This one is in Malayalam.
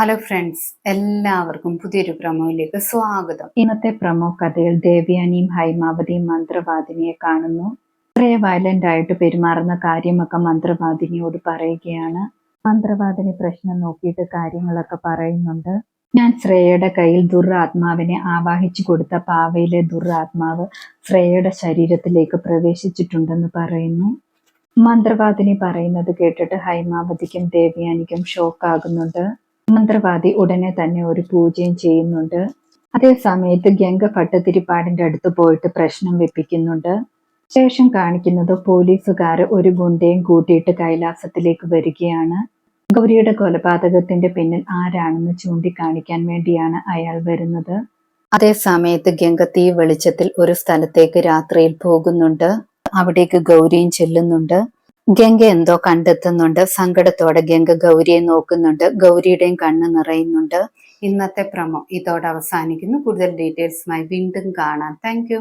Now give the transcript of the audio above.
ഹലോ ഫ്രണ്ട്സ് എല്ലാവർക്കും പുതിയൊരു പ്രമോയിലേക്ക് സ്വാഗതം. ഇന്നത്തെ പ്രമോ കഥയിൽ ദേവ്യാനിയും ഹൈമാവതിയും മന്ത്രവാദിനിയെ കാണുന്നു. വളരെ വയലന്റ് ആയിട്ട് പെരുമാറുന്ന കാര്യമൊക്കെ മന്ത്രവാദിനിയോട് പറയുകയാണ്. മന്ത്രവാദിനി പ്രശ്നം നോക്കിയിട്ട് കാര്യങ്ങളൊക്കെ പറയുന്നുണ്ട്. ഞാൻ ശ്രേയയുടെ കയ്യിൽ ദുരാത്മാവിനെ ആവാഹിച്ചു കൊടുത്ത പാവയിലെ ദുരാത്മാവ് ശ്രേയയുടെ ശരീരത്തിലേക്ക് പ്രവേശിച്ചിട്ടുണ്ടെന്ന് പറയുന്നു. മന്ത്രവാദിനി പറയുന്നത് കേട്ടിട്ട് ഹൈമാവതിക്കും ദേവ്യാനിക്കും ഷോക്കാകുന്നുണ്ട് മന്ത്രവാദി ഉടനെ തന്നെ ഒരു പൂജയും ചെയ്യുന്നുണ്ട്. അതേ സമയത്ത് ഗംഗ ഭട്ടതിരിപ്പാടിന്റെ അടുത്ത് പോയിട്ട് പ്രശ്നം വെപ്പിക്കുന്നുണ്ട്. ശേഷം കാണിക്കുന്നത് പോലീസുകാർ ഒരു ഗുണ്ടയും കൂട്ടിയിട്ട് കൈലാസത്തിലേക്ക് വരികയാണ്. ഗൗരിയുടെ കൊലപാതകത്തിന്റെ പിന്നിൽ ആരാണെന്ന് ചൂണ്ടിക്കാണിക്കാൻ വേണ്ടിയാണ് അയാൾ വരുന്നത്. അതേ സമയത്ത് ഗംഗ തീ വെളിച്ചത്തിൽ ഒരു സ്ഥലത്തേക്ക് രാത്രിയിൽ പോകുന്നുണ്ട്. അവിടേക്ക് ഗൗരിയും ചെല്ലുന്നുണ്ട്. ഗംഗ എന്തോ കണ്ടെത്തുന്നുണ്ട്. സങ്കടത്തോടെ ഗംഗ ഗൗരിയെ നോക്കുന്നുണ്ട്. ഗൗരിയുടെയും കണ്ണ് നിറയുന്നുണ്ട്. ഇന്നത്തെ പ്രമോ ഇതോടെ അവസാനിക്കുന്നു. കൂടുതൽ ഡീറ്റെയിൽസുമായി വീണ്ടും കാണാം. താങ്ക്